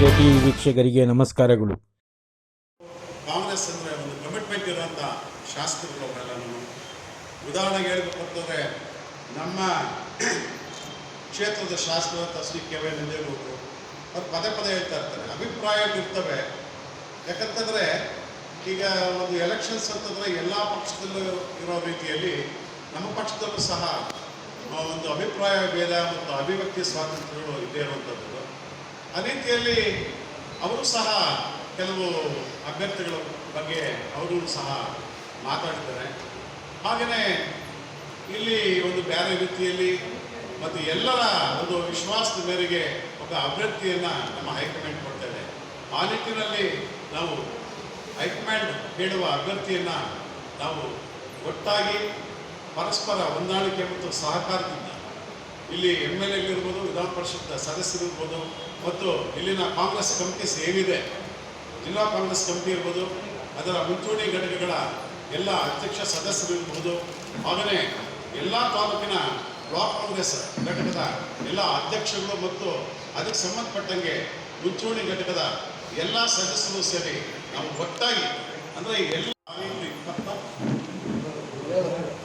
T ವೀಕ್ಷಕರಿಗೆ ನಮಸ್ಕಾರಗಳು. ಕಾಂಗ್ರೆಸ್ ಅಂದರೆ ಒಂದು ಕಮಿಟ್ಮೆಂಟ್ ಇರುವಂಥ ಶಾಸಕರು ಅವರೆಲ್ಲನೂ ಉದಾಹರಣೆಗೆ ಹೇಳಬೇಕು ಅಂತಂದರೆ ನಮ್ಮ ಕ್ಷೇತ್ರದ ಶಾಸ್ತ್ರದ ಶ್ರೀ ಕೆ ವೈ ನಂಜೇಗೌಡರು, ಅವ್ರು ಪದೇ ಪದೇ ಹೇಳ್ತಾ ಇರ್ತಾರೆ. ಅಭಿಪ್ರಾಯಗಳಿರ್ತವೆ ಯಾಕಂತಂದರೆ ಈಗ ಒಂದು ಎಲೆಕ್ಷನ್ಸ್ ಅಂತಂದರೆ ಎಲ್ಲ ಪಕ್ಷದಲ್ಲೂ ಇರೋ ರೀತಿಯಲ್ಲಿ ನಮ್ಮ ಪಕ್ಷದಲ್ಲೂ ಸಹ ಒಂದು ಅಭಿಪ್ರಾಯ, ಭೇದ ಮತ್ತು ಅಭಿವ್ಯಕ್ತಿ, ಸ್ವಾತಂತ್ರ್ಯಗಳು ಇದ್ದೇ ಇರುವಂಥದ್ದು ಆ ರೀತಿಯಲ್ಲಿ ಅವರು ಸಹ ಕೆಲವು ಅಭ್ಯರ್ಥಿಗಳ ಬಗ್ಗೆ ಅವರು ಸಹ ಮಾತಾಡ್ತಾರೆ ಹಾಗೆಯೇ ಇಲ್ಲಿ ಒಂದು ಬೇರೆ ರೀತಿಯಲ್ಲಿ ಮತ್ತು ಎಲ್ಲರ ಒಂದು ವಿಶ್ವಾಸದ ಮೇರೆಗೆ ಒಬ್ಬ ಅಭ್ಯರ್ಥಿಯನ್ನು ನಮ್ಮ ಹೈಕಮಾಂಡ್ ಕೊಡ್ತೇವೆ ಆ ನಿಟ್ಟಿನಲ್ಲಿ ನಾವು ಹೈಕಮಾಂಡ್ ಹೇಳುವ ಅಭ್ಯರ್ಥಿಯನ್ನು ನಾವು ಒಟ್ಟಾಗಿ ಪರಸ್ಪರ ಹೊಂದಾಣಿಕೆ ಮತ್ತು ಸಹಕಾರದಿಂದ ಇಲ್ಲಿ ಎಂ ಎಲ್ ಎಗಳಿರ್ಬೋದು ವಿಧಾನ ಪರಿಷತ್ ಸದಸ್ಯರಿರ್ಬೋದು ಮತ್ತು ಇಲ್ಲಿನ ಕಾಂಗ್ರೆಸ್ ಕಮಿಟೀಸ್ ಏನಿದೆ ಜಿಲ್ಲಾ ಕಾಂಗ್ರೆಸ್ ಕಮಿಟಿ ಇರ್ಬೋದು, ಅದರ ಮುಂಚೂಣಿ ಘಟಕಗಳ ಎಲ್ಲ ಅಧ್ಯಕ್ಷ ಸದಸ್ಯರು ಇರ್ಬೋದು. ಹಾಗೆಯೇ ಎಲ್ಲ ತಾಲೂಕಿನ ಬ್ಲಾಕ್ ಕಾಂಗ್ರೆಸ್ ಘಟಕದ ಎಲ್ಲ ಅಧ್ಯಕ್ಷಗಳು ಮತ್ತು ಅದಕ್ಕೆ ಸಂಬಂಧಪಟ್ಟಂಗೆ ಮುಂಚೂಣಿ ಘಟಕದ ಎಲ್ಲ ಸದಸ್ಯರು ಸೇರಿ ನಾವು ಒಟ್ಟಾಗಿ ಅಂದರೆ ಎಲ್ಲ ಇಪ್ಪತ್ತ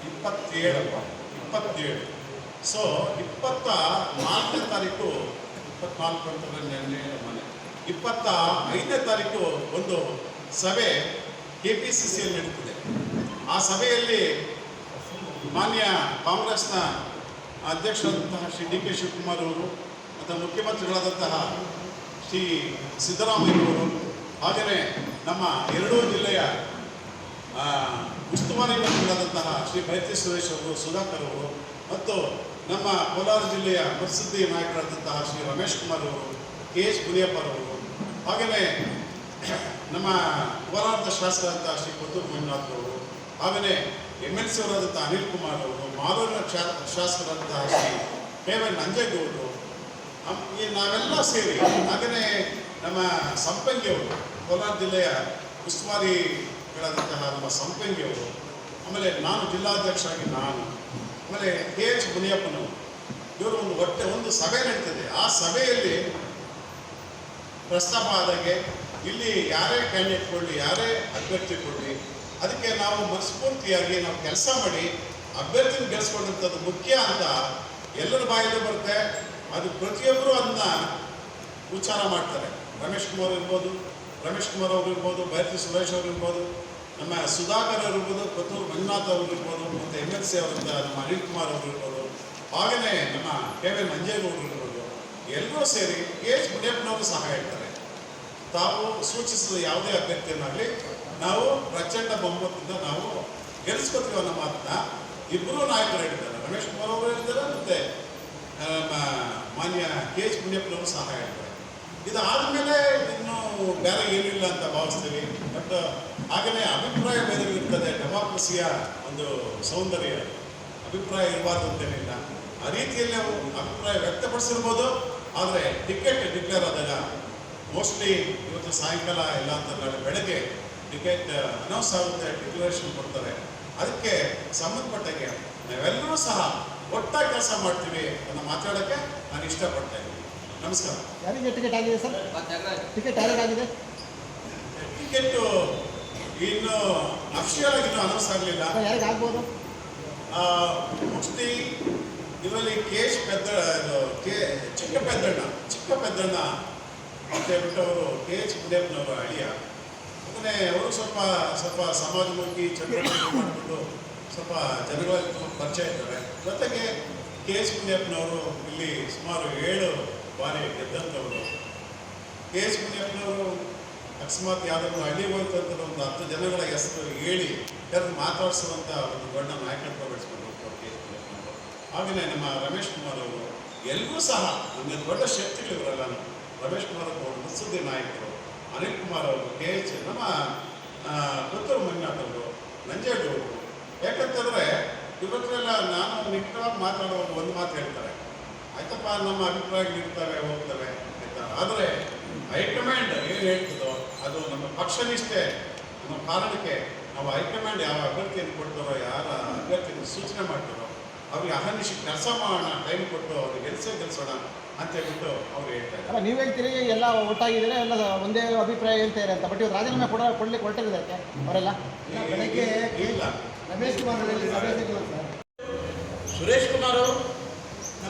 ಇಪ್ಪತ್ತೇಳಪ್ಪ ಇಪ್ಪತ್ತೇಳು. ಸೊ ಇಪ್ಪತ್ತ ನಾಲ್ಕನೇ ತಾರೀಕು ಇಪ್ಪತ್ನಾಲ್ಕು ಅಂತಂದ್ರೆ ಮನೆ. ಇಪ್ಪತ್ತ ಐದನೇ ತಾರೀಕು ಒಂದು ಸಭೆ ಕೆ ಪಿ ಸಿ ಸಿಯಲ್ಲಿ ನಡೀತಿದೆ. ಆ ಸಭೆಯಲ್ಲಿ ಮಾನ್ಯ ಕಾಂಗ್ರೆಸ್ನ ಅಧ್ಯಕ್ಷರಾದಂತಹ ಶ್ರೀ ಡಿ ಕೆ ಶಿವಕುಮಾರ್ ಅವರು ಮತ್ತು ಮುಖ್ಯಮಂತ್ರಿಗಳಾದಂತಹ ಶ್ರೀ ಸಿದ್ದರಾಮಯ್ಯವರು ಹಾಗೆಯೇ ನಮ್ಮ ಎರಡೂ ಜಿಲ್ಲೆಯ ಉಸ್ತುವಾರಿ ಮಂತ್ರಿಗಳಾದಂತಹ ಶ್ರೀ ಬೈತಿ ಸುರೇಶ್ ಅವರು, ಸುಧಾಕರ್ ಅವರು, ಮತ್ತು ನಮ್ಮ ಕೋಲಾರ ಜಿಲ್ಲೆಯ ಪ್ರಸಿದ್ಧಿ ನಾಯಕರಾದಂತಹ ಶ್ರೀ ರಮೇಶ್ ಕುಮಾರ್ ಅವರು, ಕೆ ಎಚ್ ಮುನಿಯಪ್ಪರವರು ಹಾಗೆಯೇ ನಮ್ಮ ಕೋಲಾರದ ಶಾಸಕರಾದಂತಹ ಶ್ರೀ ಪುತ್ತೂರು ಮಂಜುನಾಥ್ ಅವರು ಹಾಗೆಯೇ ಎಂ ಎಲ್ ಸಿ ಅವರಾದಂಥ ಅನಿಲ್ ಕುಮಾರ್ ಅವರು, ಮಾಲೂರಿನ ಶಾಸಕರಾದಂತಹ ಶ್ರೀ ವೈ ನಂಜೇಗೌಡರು ಈ ನಾವೆಲ್ಲ ಸೇರಿ ಹಾಗೆಯೇ ನಮ್ಮ ಸಂಪಂಗಿಯವರು ಕೋಲಾರ ಜಿಲ್ಲೆಯ ಉಸ್ತುವಾರಿಗಳಾದಂತಹ ನಮ್ಮ ಸಂಪಂಗಿಯವರು ಆಮೇಲೆ ನಾನು ಜಿಲ್ಲಾಧ್ಯಕ್ಷರಾಗಿ ನಾನು ಆಮೇಲೆ ಕೆ ಎಚ್ ಮುನಿಯಪ್ಪನವರು ಇವರು ಒಂದು ಒಟ್ಟೆ ಒಂದು ಸಭೆ ನಡೀತದೆ. ಆ ಸಭೆಯಲ್ಲಿ ಪ್ರಸ್ತಾಪ ಆದಾಗೆ ಇಲ್ಲಿ ಯಾರೇ ಕ್ಯಾಂಡಿಡೇಟ್ ಕೊಡಲಿ, ಯಾರೇ ಅಭ್ಯರ್ಥಿ ಕೊಡಲಿ, ಅದಕ್ಕೆ ನಾವು ಮನಸ್ಫೂರ್ತಿಯಾಗಿ ನಾವು ಕೆಲಸ ಮಾಡಿ ಅಭ್ಯರ್ಥಿನ ಗೆಲ್ಸ್ಕೊಂಡಂಥದ್ದು ಮುಖ್ಯ ಅಂತ ಎಲ್ಲರ ಬಾಯಲ್ಲೂ ಬರುತ್ತೆ. ಅದು ಪ್ರತಿಯೊಬ್ಬರು ಅದನ್ನ ಉಚ್ಚಾರ ಮಾಡ್ತಾರೆ. ರಮೇಶ್ ಕುಮಾರ್ ಇರ್ಬೋದು, ರಮೇಶ್ ಕುಮಾರ್ ಅವರು ಇರ್ಬೋದು ಸುರೇಶ್ ಅವರು ಇರ್ಬೋದು ನಮ್ಮ ಸುಧಾಕರ್ ಅವರು ಇರ್ಬೋದು ಪುತ್ತೂರು ಮಂಜುನಾಥ್ ಅವರು ಇರ್ಬೋದು ಮತ್ತು ಎಂ ಎಲ್ ಸಿ ಅವರಿಂದ ನಮ್ಮ ಅನಿಲ್ ಕುಮಾರ್ ಅವರು ಇರ್ಬೋದು ಹಾಗೆಯೇ ನಮ್ಮ ಕೆ ವಿ ಮಂಜೇಗೌಡರು ಇರ್ಬೋದು ಎಲ್ಲರೂ ಸೇರಿ ಕೆ ಎಚ್ ಮುನಿಯಪ್ಪನವರು ಸಹ ಹೇಳ್ತಾರೆ ತಾವು ಸೂಚಿಸಿದ ಯಾವುದೇ ಅಭ್ಯರ್ಥಿಯನ್ನಾಗಲಿ ನಾವು ಪ್ರಚಂಡ ಬಹುಮತದಿಂದ ನಾವು ಗೆಲ್ಲಿಸ್ಕೊತೀವಿ ಅನ್ನೋ ಮಾತನ್ನ ಇಬ್ಬರೂ ನಾಯಕರು ಹೇಳಿದ್ದಾರೆ. ರಮೇಶ್ ಕುಮಾರ್ ಅವರು ಹೇಳಿದ್ದಾರೆ ಮತ್ತು ಆ, ಮಾನ್ಯ ಕೆ ಎಚ್ ಮುನಿಯಪ್ಪನವರು ಸಹ ಹೇಳ್ತಾರೆ ಇದಾದ್ಮೇಲೆ ಇನ್ನು ಬೇರೆ ಏನಿಲ್ಲ ಅಂತ ಭಾವಿಸ್ತೀವಿ. ಬಟ್ ಹಾಗೆಯೇ ಅಭಿಪ್ರಾಯ ಭೇದಗಳಿರ್ತದೆ ಡೆಮಾಕ್ರಸಿಯ ಒಂದು ಸೌಂದರ್ಯ, ಅಭಿಪ್ರಾಯ ಇರಬಾರ್ದು ಅಂತೇನಿಲ್ಲ. ಆ ರೀತಿಯಲ್ಲಿ ಅವರು ಅಭಿಪ್ರಾಯ ವ್ಯಕ್ತಪಡಿಸಿರ್ಬೋದು. ಆದರೆ ಟಿಕೆಟ್ ಡಿಕ್ಲೇರ್ ಆದಾಗ ಮೋಸ್ಟ್ಲಿ ಇವತ್ತು ಸಾಯಂಕಾಲ ಇಲ್ಲ ಅಂತ ಬೆಳಗ್ಗೆ ಟಿಕೆಟ್ ಅನೌನ್ಸ್ ಆಗುತ್ತೆ ಡಿಕ್ಲರೇಷನ್ ಕೊಡ್ತಾರೆ. ಅದಕ್ಕೆ ಸಂಬಂಧಪಟ್ಟಾಗೆ ನಾವೆಲ್ಲರೂ ಸಹ ಒಟ್ಟಾಗಿ ಕೆಲಸ ಮಾಡ್ತೀವಿ ಅನ್ನೋ ಮಾತಾಡೋಕ್ಕೆ ನಾನು ಇಷ್ಟಪಡ್ತಾ ಇದ್ದೀನಿ. ನಮಸ್ಕಾರ. ಯಾರಿಗೆ ಟಿಕೆಟ್ ಆಗಿದೆ ಸರ್? ಟಿಕೆಟ್ ಯಾರಿಗಾಗಿದೆ ಟಿಕೆಟ್ ಇನ್ನು ಅಫಿಷಿಯಲ್ ಆಗಿ ಅನೌನ್ಸ್ ಆಗಲಿಲ್ಲ ಯಾರಿಗೆ ಆಗ್ಬೋದು? ಮುಷ್ಟಿ ಇದರಲ್ಲಿ ಕೆ ಎಚ್ ಪೆದ್ದ ಕೆ ಚಿಕ್ಕ ಪೆದ್ದಣ್ಣ ಚಿಕ್ಕ ಪೆದ್ದಣ್ಣ ಅಂತ ಹೇಳ್ಬಿಟ್ಟು ಅವರು ಕೆ ಎಚ್ ಅಳಿಯ. ಅಂದರೆ ಅವರು ಸ್ವಲ್ಪ ಸ್ವಲ್ಪ ಸಮಾಜಮುಖಿ ಚಟುವಟಿಕೆ ಮಾಡಿಕೊಂಡು ಸ್ವಲ್ಪ ಜನಗಳಲ್ಲಿ ಪರಿಚಯ ಇದ್ದಾರೆ. ಜೊತೆಗೆ ಕೆ ಎಚ್ ಮುನಿಯಪ್ಪನವರು ಇಲ್ಲಿ ಸುಮಾರು ಏಳು ಬಾರಿ ಗೆದ್ದಂಥವರು ಕೆ ಎಸ್ ಮುನಿಯಪ್ಪನವರು ಅಕಸ್ಮಾತ್ ಯಾವುದಾದ್ರು ಹಳ್ಳಿ ಹೋಯ್ತು ಅಂತ ಒಂದು ಹತ್ತು ಜನಗಳ ಹೆಸರು ಹೇಳಿ ಕರೆದು ಮಾತಾಡಿಸುವಂಥ ಒಂದು ದೊಡ್ಡ ನಾಯಕತ್ವ ಬೆಳೆಸ್ಕೊಂಡು ಹೋಗ್ತಾರೆ ಕೆ ಎಸ್ ಮುನಿಯಪ್ಪನವರು. ಆಮೇಲೆ ನಮ್ಮ ರಮೇಶ್ ಕುಮಾರ್ ಅವರು ಎಲ್ಲರೂ ಸಹ ಒಂದು ದೊಡ್ಡ ಶಕ್ತಿಗಳು ಇವರೆಲ್ಲ ರಮೇಶ್ ಕುಮಾರ್ ಅವರು ಮುತ್ಸುದ್ದಿ ನಾಯಕರು, ಅನಿಲ್ ಕುಮಾರ್ ಅವರು, ಕೆ ಎಚ್ ನಮ್ಮ ಪುತ್ತೂರು ಮಂಜುನಾಥ್ ಅವರು ನಂಜೇಗೌಡರು. ಯಾಕಂತಂದರೆ ಇವತ್ತೆಲ್ಲ ನಾನು ನಿಖರವಾಗಿ ಮಾತಾಡುವಾಗ ಒಂದು ಮಾತು ಹೇಳ್ತಾರೆ. ಆಯ್ತಪ್ಪ ನಮ್ಮ ಅಭಿಪ್ರಾಯ ಇರ್ತವೆ ಹೋಗ್ತವೆ ಆಯ್ತಾ ಆದರೆ ಹೈಕಮಾಂಡ್ ಏನು ಹೇಳ್ತದೋ ಅದು ನಮ್ಮ ಪಕ್ಷನಿಷ್ಠೆ ನಮ್ಮ ಕಾರಣಕ್ಕೆ ನಾವು ಹೈಕಮಾಂಡ್ ಯಾವ ಅಭ್ಯರ್ಥಿಯನ್ನು ಕೊಡ್ತಾರೋ ಯಾರ ಅಭ್ಯರ್ಥಿಯನ್ನು ಸೂಚನೆ ಮಾಡ್ತಾರೋ ಅವ್ರಿಗೆ ಅಹನಿಶಿ ಕೆಲಸ ಮಾಡೋಣ ಟೈಮ್ ಕೊಟ್ಟು ಅವ್ರಿಗೆ ಗೆಲ್ಸೇ ಗೆಲ್ಸೋಣ ಅಂತ ಹೇಳ್ಬಿಟ್ಟು ಅವ್ರು ಹೇಳ್ತಾರೆ ಇದ್ದಾರೆ. ಅಲ್ಲ ನೀವು ಹೇಳ್ತೀರಿ ಎಲ್ಲ ಒಟ್ಟಾಗಿದ್ದೀರಾ ಎಲ್ಲ ಒಂದೇ ಅಭಿಪ್ರಾಯ ಹೇಳ್ತಾರೆ ಅಂತ? ಬಟ್ ಇವ್ರು ರಾಜೀನಾಮೆ ಕೊಡ ಕೊಡ್ಲಿಕ್ಕೆ ಹೊರಟಿದ್ದಾರೆ ಅವರೆಲ್ಲ? ಬೆಳಗ್ಗೆ ಇಲ್ಲ. ರಮೇಶ್ ಕುಮಾರ್ ಸಭೆ ಸುರೇಶ್ ಕುಮಾರ್ ಅವರು?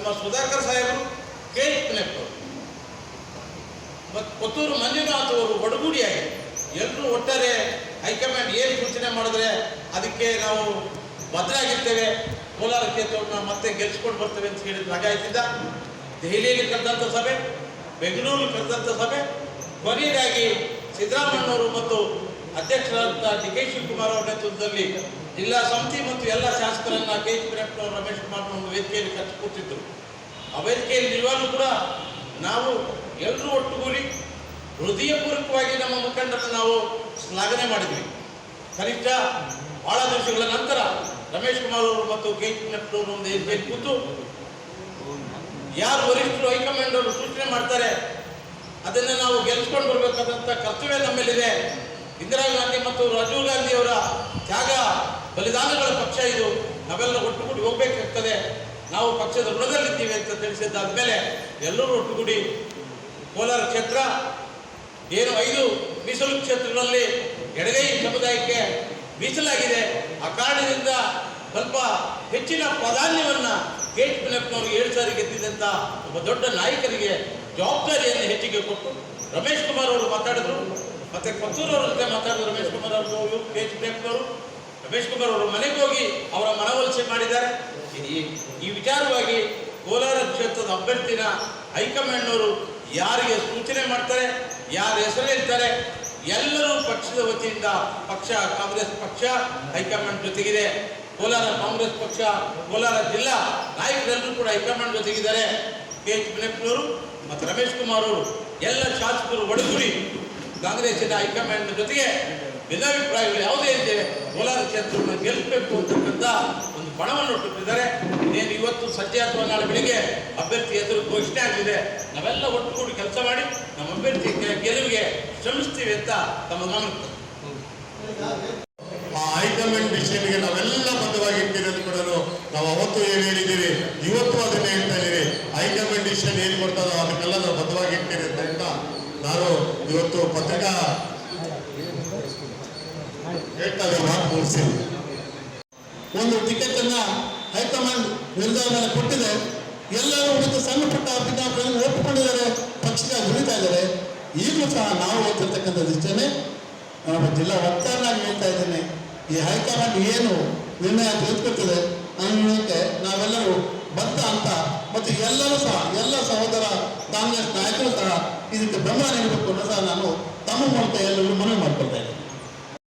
ನಮ್ಮ ಸುಧಾಕರ್ ಸಾಹೇಬರು ಕೆ ಎಫ್ ಮತ್ತು ಕೊತ್ತೂರು ಮಂಜುನಾಥ್ ಅವರು ಒಡಗೂಡಿಯಾಗಿ ಎಲ್ಲರೂ ಒಟ್ಟಾರೆ ಹೈಕಮಾಂಡ್ ಏನು ಸೂಚನೆ ಮಾಡಿದ್ರೆ ಅದಕ್ಕೆ ನಾವು ಬದ್ಧರಾಗಿರ್ತೇವೆ ಕೋಲಾರ ಕ್ಷೇತ್ರವನ್ನು ಮತ್ತೆ ಗೆಲ್ಸ್ಕೊಂಡು ಬರ್ತೇವೆ ಅಂತ ಹೇಳಿ ಲಗಾಯಿಸಿದ್ದ ದೆಹಲಿಯಲ್ಲಿ ಕರೆದಂಥ ಸಭೆ, ಬೆಂಗಳೂರಲ್ಲಿ ಕರೆದಂಥ ಸಭೆ, ಕೊನೆಯದಾಗಿ ಸಿದ್ದರಾಮಣ್ಣವರು ಮತ್ತು ಅಧ್ಯಕ್ಷರಾದಂಥ ಡಿ ಕೆ ಶಿವಕುಮಾರ್ ಅವರ ನೇತೃತ್ವದಲ್ಲಿ ಜಿಲ್ಲಾ ಸಮಿತಿ ಮತ್ತು ಎಲ್ಲ ಶಾಸಕರನ್ನ ಕೆ ಜಿ ಬಿರಪ್ಪನವರು ರಮೇಶ್ ಕುಮಾರ್ ಒಂದು ವೇದಿಕೆಯಲ್ಲಿ ಕರೆಸಿ ಕೊಟ್ಟಿದ್ದರು ಆ ವೇದಿಕೆಯಲ್ಲಿ ನಿಜವಾಗ್ಲೂ ಕೂಡ ನಾವು ಎಲ್ಲರೂ ಒಟ್ಟುಗೂಡಿ ಹೃದಯಪೂರ್ವಕವಾಗಿ ನಮ್ಮ ಮುಖಂಡರನ್ನು ನಾವು ಶ್ಲಾಘನೆ ಮಾಡಿದ್ವಿ. ಕನಿಷ್ಠ ಬಹಳ ದಿವಸಗಳ ನಂತರ ರಮೇಶ್ ಕುಮಾರ್ ಅವರು ಮತ್ತು ಕೆ ಜಿ ವೀರಪ್ಪನವರು ಒಂದು ವೇದಿಕೆಯಲ್ಲಿ ಕೂತು ಯಾರು ವರಿಷ್ಠರು, ಹೈಕಮಾಂಡ್ ಅವರು ಸೂಚನೆ ಮಾಡ್ತಾರೆ, ಅದನ್ನು ನಾವು ಗೆಲ್ಸ್ಕೊಂಡು ಬರಬೇಕಾದಂಥ ಕರ್ತವ್ಯ ನಮ್ಮಲ್ಲಿದೆ ಇಂದಿರಾ ಗಾಂಧಿ ಮತ್ತು ರಾಜೀವ್ ಗಾಂಧಿ ಅವರ ತ್ಯಾಗ ಬಲಿದಾನಗಳ ಪಕ್ಷ ಇದು. ನಾವೆಲ್ಲ ಒಟ್ಟುಗೂಡಿ ಹೋಗ್ಬೇಕಾಗ್ತದೆ. ನಾವು ಪಕ್ಷದ ಋಣದಲ್ಲಿದ್ದೀವಿ ಅಂತ ತಿಳಿಸಿದ್ದಾದ ಮೇಲೆ ಎಲ್ಲರೂ ಒಟ್ಟುಗೂಡಿ ಕೋಲಾರ ಕ್ಷೇತ್ರ, ಏನು ಐದು ಮೀಸಲು ಕ್ಷೇತ್ರಗಳಲ್ಲಿ ಎಡಗೈ ಸಮುದಾಯಕ್ಕೆ ಮೀಸಲಾಗಿದೆ. ಆ ಕಾರಣದಿಂದ ಸ್ವಲ್ಪ ಹೆಚ್ಚಿನ ಪ್ರಾಧಾನ್ಯವನ್ನು ಕೆ ಎಚ್ ಪಿನಪ್ಪನವ್ರಿಗೆ ಏಳು ಸಾರಿ ಗೆದ್ದಿದ್ದಂಥ ಒಬ್ಬ ದೊಡ್ಡ ನಾಯಕರಿಗೆ ಜವಾಬ್ದಾರಿಯನ್ನು ಹೆಚ್ಚಿಗೆ ಕೊಟ್ಟು ರಮೇಶ್ ಕುಮಾರ್ ಅವರು ಮಾತಾಡಿದ್ರು. ಮತ್ತೆ ಕೊತ್ತೂರು ಅವರ ಜೊತೆ ಮಾತಾಡಿದ್ರು ರಮೇಶ್ ಕುಮಾರ್ ಅವರು ಕೆ ಎಚ್ ಪಿನಪ್ಪನವರು ರಮೇಶ್ ಕುಮಾರ್ ಅವರು ಮನೆಗೆ ಹೋಗಿ ಅವರ ಮನವೊಲಿಸೆ ಮಾಡಿದ್ದಾರೆ. ಈ ವಿಚಾರವಾಗಿ ಕೋಲಾರ ಕ್ಷೇತ್ರದ ಅಭ್ಯರ್ಥಿನ ಹೈಕಮಾಂಡ್ನವರು ಯಾರಿಗೆ ಸೂಚನೆ ಮಾಡ್ತಾರೆ, ಯಾರ ಹೆಸರು ಹೇಳ್ತಾರೆ, ಎಲ್ಲರೂ ಪಕ್ಷದ ವತಿಯಿಂದ ಪಕ್ಷ, ಕಾಂಗ್ರೆಸ್ ಪಕ್ಷ, ಹೈಕಮಾಂಡ್ ಜೊತೆಗಿದೆ. ಕೋಲಾರ ಕಾಂಗ್ರೆಸ್ ಪಕ್ಷ, ಕೋಲಾರ ಜಿಲ್ಲಾ ನಾಯಕರೆಲ್ಲರೂ ಕೂಡ ಹೈಕಮಾಂಡ್ ಜೊತೆಗಿದ್ದಾರೆ. ಕೆ ಎಚ್ ಮತ್ತು ರಮೇಶ್ ಕುಮಾರ್ ಅವರು ಎಲ್ಲ ಶಾಸಕರು ಒಡಗೂಡಿ ಕಾಂಗ್ರೆಸ್ಸಿನ ಹೈಕಮಾಂಡ್ ಜೊತೆಗೆ ಭಿನ್ನಾಭಿಪ್ರಾಯಗಳು ಯಾವುದೇ ಇದೆ ಕೋಲಾರ ಕ್ಷೇತ್ರವನ್ನು ಗೆಲ್ಲಬೇಕು ಅಂತಕ್ಕಂಥ ಒಂದು ಪಣವನ್ನು ಒಟ್ಟಿದ್ದಾರೆ ಇನ್ನೇನು ಇವತ್ತು ಸಂಜೆ ಅಥವಾ ನಾಳೆ ಬೆಳಿಗ್ಗೆ ಅಭ್ಯರ್ಥಿ ಎದುರು ಘೋಷಣೆ ಆಗಿದೆ. ನಾವೆಲ್ಲ ಒಟ್ಟುಗೂಡಿ ಕೆಲಸ ಮಾಡಿ ನಮ್ಮ ಅಭ್ಯರ್ಥಿ ಗೆಲುವಿಗೆ ಶ್ರಮಿಸ್ತೀವಿ ಅಂತ ತಮ್ಮ ಗಮನಕ್ಕೆ. ಆ ಹೈಕಮಾಂಡ್ ಡಿಸಿಷನ್ಗೆ ನಾವೆಲ್ಲ ಬದ್ಧವಾಗಿ ಇಟ್ಟಿರೋದು ಕೂಡ ನಾವು ಅವತ್ತು ಏನು ಹೇಳಿದ್ದೀರಿ? ಇವತ್ತು ಅದನ್ನೇ ಹೇಳ್ತಾ ಇದ್ದೀರಿ. ಹೈಕಮಾಂಡ್ ಡಿಸಿಷನ್ ಏನು ಕೊಡ್ತಾರೋ ಅದಕ್ಕೆಲ್ಲ ನಾವು ಬದ್ಧವಾಗಿ ಇರ್ತೀರಿ ಅಂತ ನಾನು ಇವತ್ತು ಪತ್ರಿಕಾ ಹೇಳ್ತಾರೆ ಮಾತು ಮುಗಿಸಿ ಒಂದು ಟಿಕೆಟ್ ಅನ್ನ ಹೈಕಮಾಂಡ್ ನಿರ್ಧಾರ ಮೇಲೆ ಕೊಟ್ಟಿದೆ. ಎಲ್ಲರೂ ಒಂದು ಸಣ್ಣ ಪುಟ್ಟ ಭಿನ್ನಾಭಿಪ್ರಾಯಗಳನ್ನು ಒಪ್ಪಿಕೊಂಡಿದ್ದಾರೆ. ಪಕ್ಷದ ದುಡಿತಾ ಇದ್ದಾರೆ. ಈಗಲೂ ಸಹ ನಾವು ಹೇಳ್ತಿರ್ತಕ್ಕಂಥ ಇಷ್ಟೇ ನಮ್ಮ ಜಿಲ್ಲಾ ವಕ್ತಾರನಾಗಿ ಹೇಳ್ತಾ ಇದ್ದೇನೆ. ಈ ಹೈಕಮಾಂಡ್ ಏನು ನಿರ್ಣಯ ತೆಗೆದುಕೊಳ್ತದೆ ಅನ್ನೋಕ್ಕೆ ನಾವೆಲ್ಲರೂ ಬದ್ಧ ಅಂತ ಮತ್ತು ಎಲ್ಲರೂ ಸಹ, ಎಲ್ಲ ಸಹೋದರ, ಕಾಂಗ್ರೆಸ್ ನಾಯಕರು ಸಹ ಇದಕ್ಕೆ ಬೆಂಬಲ ನೀಡಬೇಕು ಅಂತ ಸಹ ನಾನು ತಮ್ಮ ಮೂಲಕ ಎಲ್ಲರೂ ಮನವಿ ಮಾಡಿಕೊಳ್ತಾ ಇದ್ದೀನಿ.